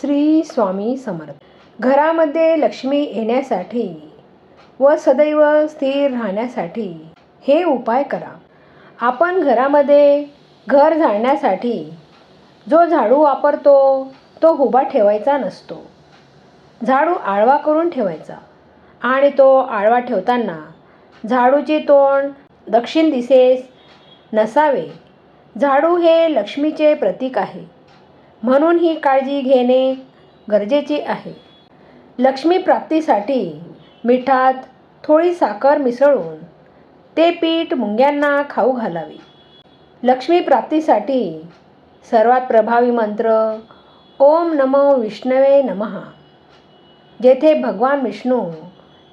श्री स्वामी समर्थ. घरामध्ये लक्ष्मी येण्यासाठी व सदैव स्थिर राहण्यासाठी हे उपाय करा. आपण घरामध्ये घर झाडण्यासाठी जो झाडू वापरतो तो उभा ठेवायचा नसतो. झाडू आळवा करून ठेवायचा आणि तो आळवा ठेवताना झाडूचे तोंड दक्षिण दिशेस नसावे. झाडू हे लक्ष्मीचे प्रतीक आहे. म्हणून ही काळजी घेणे गरजेचे आहे. लक्ष्मी प्राप्तीसाठी मिठात थोडी साखर मिसळून ते पीठ मुंग्यांना खाऊ घालावे. लक्ष्मी प्राप्तीसाठी सर्वात प्रभावी मंत्र ओम नमो विष्णवे नमः. जेथे भगवान विष्णू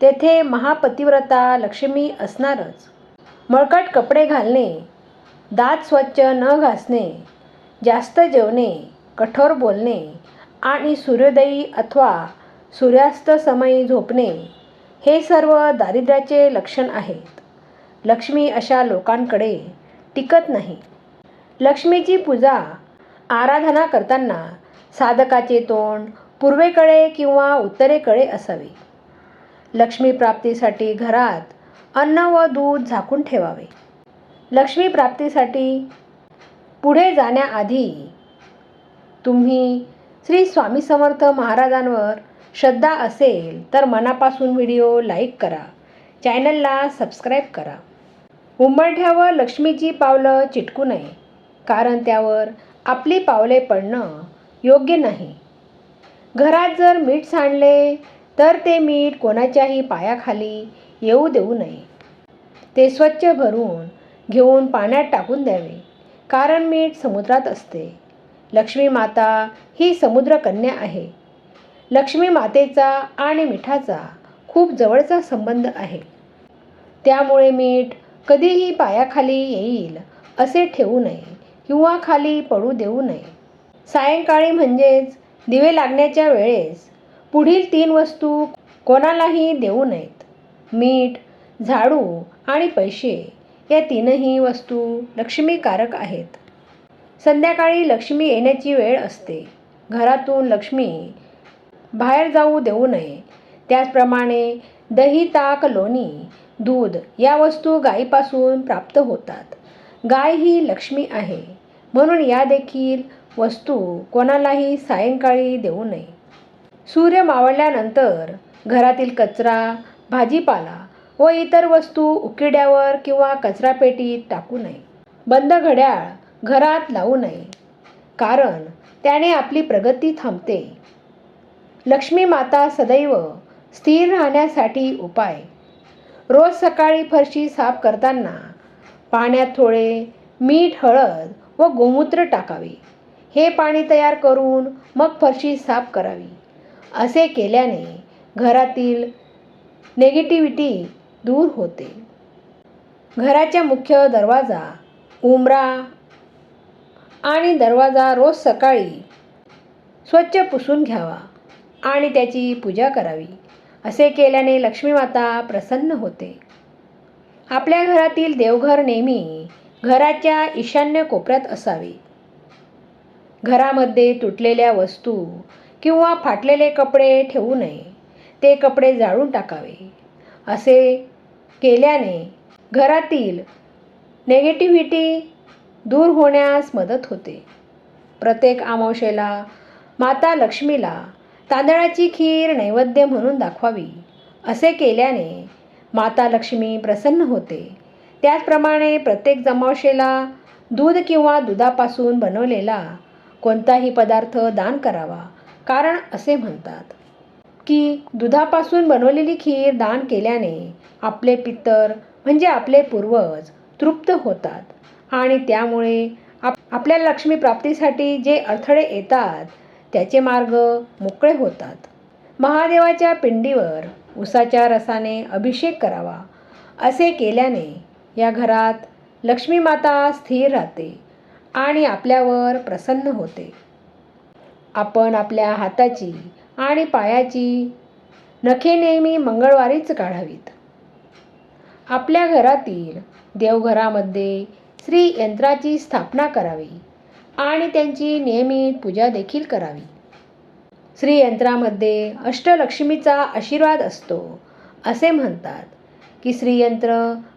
तेथे महापतिव्रता लक्ष्मी असणारच. मळकट कपडे घालणे दात स्वच्छ न घासणे जास्त जेवणे कठोर बोलणे आणि सूर्योदयी अथवा सूर्यास्त समयी झोपणे हे सर्व दारिद्र्याचे लक्षण आहेत. लक्ष्मी अशा लोकांकडे टिकत नाही. लक्ष्मीची पूजा आराधना करताना साधकाचे तोंड पूर्वेकडे किंवा उत्तरेकडे असावे. लक्ष्मी प्राप्तीसाठी घरात अन्न व दूध झाकून ठेवावे. लक्ष्मी प्राप्तीसाठी पुढे जाण्याआधी तुम्ही श्री स्वामी समर्थ महाराजांवर श्रद्धा असेल तर मनापासून व्हिडिओ लाईक करा. चॅनलला सबस्क्राईब करा. उंबरठ्यावर लक्ष्मीची पावलं चिटकू नये कारण त्यावर आपली पावले पडणं योग्य नाही. घरात जर मीठ सांडले तर ते मीठ कोणाच्याही पायाखाली येऊ देऊ नये. ते स्वच्छ भरून घेऊन पाण्यात टाकून द्यावे कारण मीठ समुद्रात असते. लक्ष्मी माता ही समुद्रकन्या आहे. लक्ष्मी मातेचा आणि मिठाचा खूप जवळचा संबंध आहे. त्यामुळे मीठ कधीही पायाखाली येईल असे ठेवू नये किंवा खाली पडू देऊ नये. सायंकाळी म्हणजेच दिवे लागण्याच्या वेळेस पुढील तीन वस्तू कोणालाही देऊ नयेत. मीठ झाडू आणि पैसे या तीनही वस्तू लक्ष्मीकारक आहेत. संध्याकाळी लक्ष्मी येण्याची वेळ असते. घरातून लक्ष्मी बाहेर जाऊ देऊ नये. त्याचप्रमाणे दही ताक लोणी दूध या वस्तू गायीपासून प्राप्त होतात. गाय ही लक्ष्मी आहे. म्हणून या देखील वस्तू कोणालाही सायंकाळी देऊ नये. सूर्य मावळल्यानंतर घरातील कचरा भाजीपाला व इतर वस्तू उकिड्यावर किंवा कचरापेटीत टाकू नये. बंद घड्याळ घरात लावू नये. कारण त्याने आपली प्रगती थांबते. लक्ष्मी माता सदैव स्थिर राहण्यासाठी उपाय. रोज सकाळी फरशी साफ करताना पाण्यात थोडे मीठ हळद व गोमूत्र टाकावे. हे पाणी तयार करून मग फरशी साफ करावी. असे केल्याने घरातील नेगेटिव्हिटी दूर होते. घराच्या मुख्य दरवाजा उमरा आणि दरवाजा रोज सकाळी स्वच्छ पुसून घ्यावा आणि त्याची पूजा करावी. असे केल्याने लक्ष्मी माता प्रसन्न होते. आपल्या घरातील देवघर नेहमी घराच्या ईशान्य कोपऱ्यात असावे. घरामध्ये तुटलेल्या वस्तू किंवा फाटलेले कपडे ठेवू नये. ते कपडे जाळून टाकावे. असे केल्याने घरातील नेगेटिव्हिटी दूर होण्यास मदत होते. प्रत्येक अमावशेला माता लक्ष्मीला तांदळाची खीर नैवेद्य म्हणून दाखवावी. असे केल्याने माता लक्ष्मी प्रसन्न होते. त्याचप्रमाणे प्रत्येक जमावशेला दूध किंवा दुधापासून बनवलेला कोणताही पदार्थ दान करावा कारण असे म्हणतात की दुधापासून बनवलेली खीर दान केल्याने आपले पितर म्हणजे आपले पूर्वज तृप्त होतात. आणि त्यामुळे आप आपल्या लक्ष्मी प्राप्तीसाठी जे अडथळे येतात त्याचे मार्ग मोकळे होतात. महादेवाच्या पिंडीवर उसाच्या रसाने अभिषेक करावा असे केल्याने या घरात लक्ष्मी माता स्थिर राहते आणि आपल्यावर प्रसन्न होते. आपण आपल्या हाताची आणि पायाची नखे नेहमी मंगळवारीच काढावीत. आपल्या घरातील देवघरामध्ये श्री यंत्राची स्थापना करावी आणि त्यांची नियमित पूजा देखील करावी. श्रीयंत्रामध्ये अष्टलक्ष्मीचा आशीर्वाद असतो असे म्हणतात की श्रीयंत्र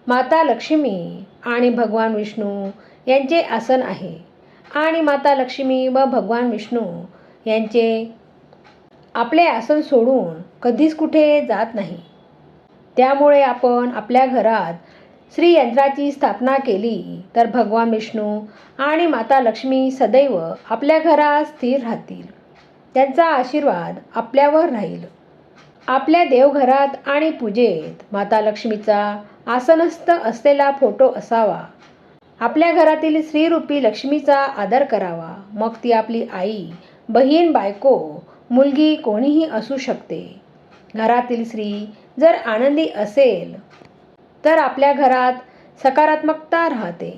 माता लक्ष्मी आणि भगवान विष्णू यांचे आसन आहे आणि माता लक्ष्मी व भगवान विष्णू यांचे आपले आसन सोडून कधीच कुठे जात नाही. त्यामुळे आपण आपल्या घरात श्रीयंत्राची स्थापना केली. तर भगवान विष्णू आणि माता लक्ष्मी सदैव आपल्या घरात स्थिर राहतील. त्यांचा आशीर्वाद आपल्यावर राहील. आपल्या देवघरात आणि पूजेत माता लक्ष्मीचा आसनस्थ असलेला फोटो असावा. आपल्या घरातील स्त्रीरूपी लक्ष्मीचा आदर करावा. मग ती आपली आई बहीण बायको मुलगी कोणीही असू शकते. घरातील स्त्री जर आनंदी असेल तर आपल्या घरात सकारात्मकता राहते.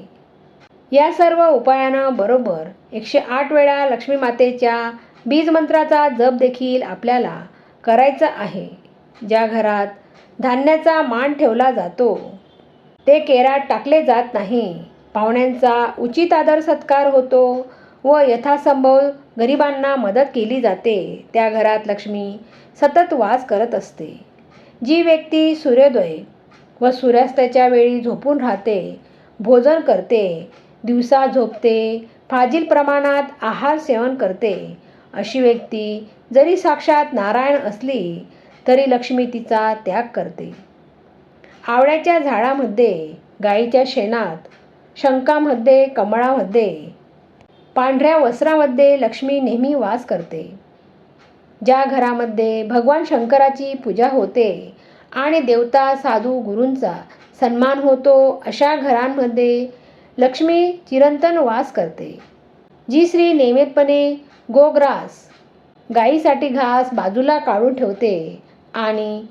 या सर्व उपायानं बरोबर एकशे आठ वेळा लक्ष्मी मातेच्या बीजमंत्राचा जप देखील आपल्याला करायचा आहे. ज्या घरात धान्याचा मान ठेवला जातो ते केरात टाकले जात नाही. पाहुण्यांचा उचित आदर सत्कार होतो व यथासंभव गरिबांना मदत केली जाते. त्या घरात लक्ष्मी सतत वास करत असते. जी व्यक्ती सूर्योदय व सूर्यास्ताच्या वेळी झोपून राहते भोजन करते दिवसा झोपते फाजील प्रमाणात आहार सेवन करते. अशी व्यक्ती जरी साक्षात नारायण असली तरी लक्ष्मी तिचा त्याग करते. आवळ्याच्या झाडामध्ये गाईच्या शेणात शंकामध्ये कमळामध्ये पांढऱ्या वस्त्रामध्ये लक्ष्मी नेहमी वास करते. ज्या घरामध्ये भगवान शंकराची पूजा होते आणि देवता साधू गुरूंचा सन्मान होतो अशा घरांमध्ये लक्ष्मी चिरंतन वास करते. जी स्त्री नियमितपणे गोग्रास गाईसाठी घास बाजूला काढून ठेवते आणि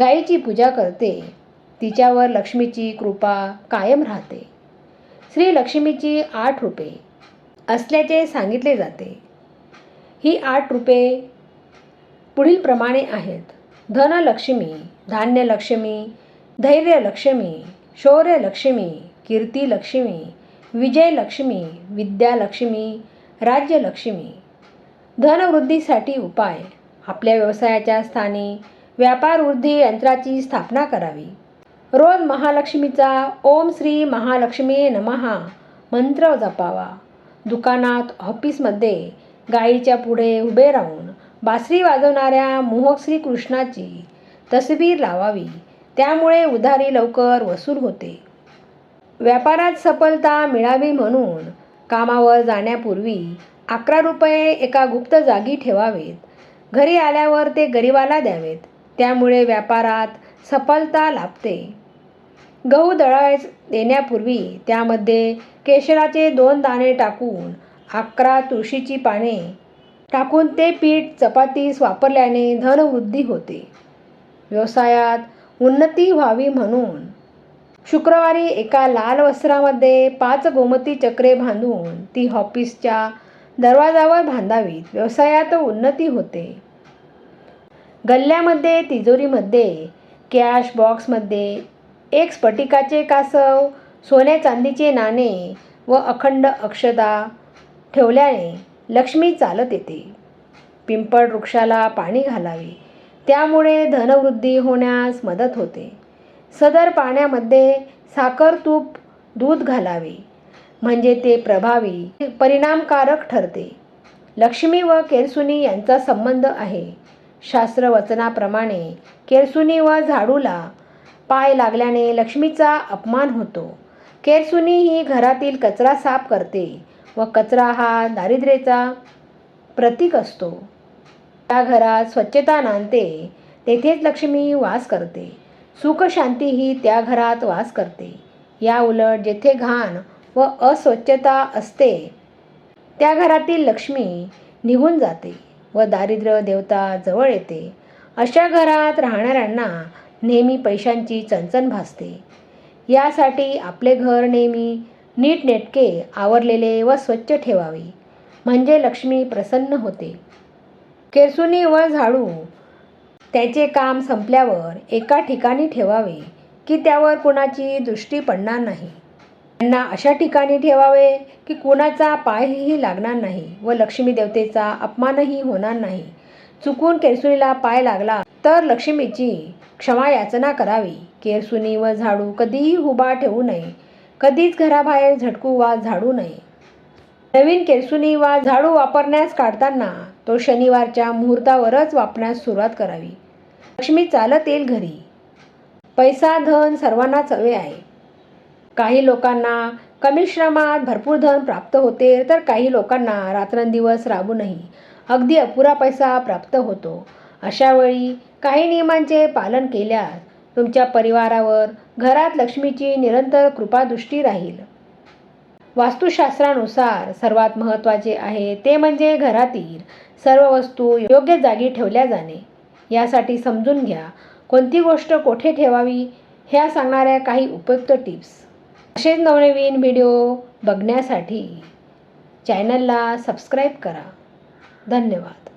गाईची पूजा करते तिच्यावर लक्ष्मीची कृपा कायम राहते. श्री लक्ष्मीची आठ रूपे असल्याचे सांगितले जाते. ही आठ रूपे पुढील प्रमाणे आहेत. धनलक्ष्मी धान्यलक्ष्मी धैर्यलक्ष्मी शौर्यलक्ष्मी कीर्तीलक्ष्मी विजयलक्ष्मी विद्यालक्ष्मी राज्यलक्ष्मी धनवृद्धीसाठी उपाय. आपल्या व्यवसायाच्या स्थानी व्यापार वृद्धी यंत्राची स्थापना करावी. रोज महालक्ष्मीचा ओम श्री महालक्ष्मी नमहा मंत्र जपावा. दुकानात ऑफिसमध्ये गाईच्या पुढे उभे राहून बासरी वाजवणाऱ्या मोहक श्रीकृष्णाची तसबीर लावावी. त्यामुळे उधारी लवकर वसूल होते. व्यापारात सफलता मिळावी म्हणून कामावर जाण्यापूर्वी अकरा रुपये एका गुप्त जागी ठेवावेत. घरी आल्यावर ते गरिबाला द्यावेत. त्यामुळे व्यापारात सफलता लाभते. गहू दळाय देण्यापूर्वी त्यामध्ये केशराचे दोन दाणे टाकून अकरा तुळशीची पाने टाकून ते पीठ चपातीस वापरल्याने धनवृद्धी होते. व्यवसायात उन्नती व्हावी म्हणून. शुक्रवारी एका लाल वस्त्रामध्ये पाच गोमती चक्रे बांधून ती ऑफिसच्या दरवाजावर बांधावीत. व्यवसायात उन्नती होते. गल्ल्यामध्ये तिजोरीमध्ये कॅश बॉक्समध्ये एक स्फटिकाचे कासव सोन्या चांदीचे नाणे व अखंड अक्षता ठेवल्याने लक्ष्मी चालत येते. पिंपळ वृक्षाला पाणी घालावे. त्यामुळे धनवृद्धी होण्यास मदत होते. सदर पाण्यामध्ये साखर तूप दूध घालावे. म्हणजे ते प्रभावी परिणामकारक ठरते. लक्ष्मी व केरसुनी यांचा संबंध आहे. शास्त्रवचनाप्रमाणे केरसुनी व झाडूला पाय लागल्याने लक्ष्मीचा अपमान होतो. केरसुनी ही घरातील कचरा साफ करते व कचरा हा दारिद्र्याचा प्रतीक असतो. त्या घरात स्वच्छता नांदते तेथेच लक्ष्मी वास करते. सुख शांती ही त्या घरात वास करते. या उलट जेथे घाण व अस्वच्छता असते त्या घरातील लक्ष्मी निघून जाते व दारिद्र्य देवता जवळ येते. अशा घरात राहणाऱ्यांना नेहमी पैशांची चणचण भासते. यासाठी आपले घर नेहमी नीटनेटके आवरलेले व स्वच्छ ठेवावे. म्हणजे लक्ष्मी प्रसन्न होते. केरसुनी व झाडू. त्याचे काम संपल्यावर एका ठिकाणी ठेवावे की त्यावर कुणाची दृष्टी पडणार नाही. त्यांना अशा ठिकाणी ठेवावे की कुणाचा पायही लागणार नाही व लक्ष्मी देवतेचा अपमानही होणार नाही. चुकून केरसुनीला पाय लागला तर लक्ष्मीची क्षमा याचना करावी. केरसुनी व झाडू कधीही उभा ठेवू नये. कधीच घराबाहेर झटकू वा झाडू नये. नवीन केरसुनी वा झाडू वापरण्यास काढताना तो शनिवारच्या मुहूर्तावरच वापरण्यास सुरुवात करावी. लक्ष्मी चालत येईल घरी. पैसा धन सर्वांनाच हवे आहे. काही लोकांना कमी श्रमात भरपूर धन प्राप्त होते तर काही लोकांना रात्रंदिवस राबूनही अगदी अपुरा पैसा प्राप्त होतो. अशावेळी काही नियमांचे पालन केल्यास तुमच्या परिवारावर घरात लक्ष्मीची निरंतर कृपादृष्टी राहील. वास्तुशास्त्रानुसार सर्वात महत्त्वाचे आहे ते म्हणजे घरातील सर्व वस्तू योग्य जागी ठेवल्या जाणे. यासाठी समजून घ्या कोणती गोष्ट कोठे ठेवावी ह्या सांगणाऱ्या काही उपयुक्त टिप्स. असेच नवनवीन व्हिडिओ बघण्यासाठी चॅनलला सबस्क्राईब करा. धन्यवाद.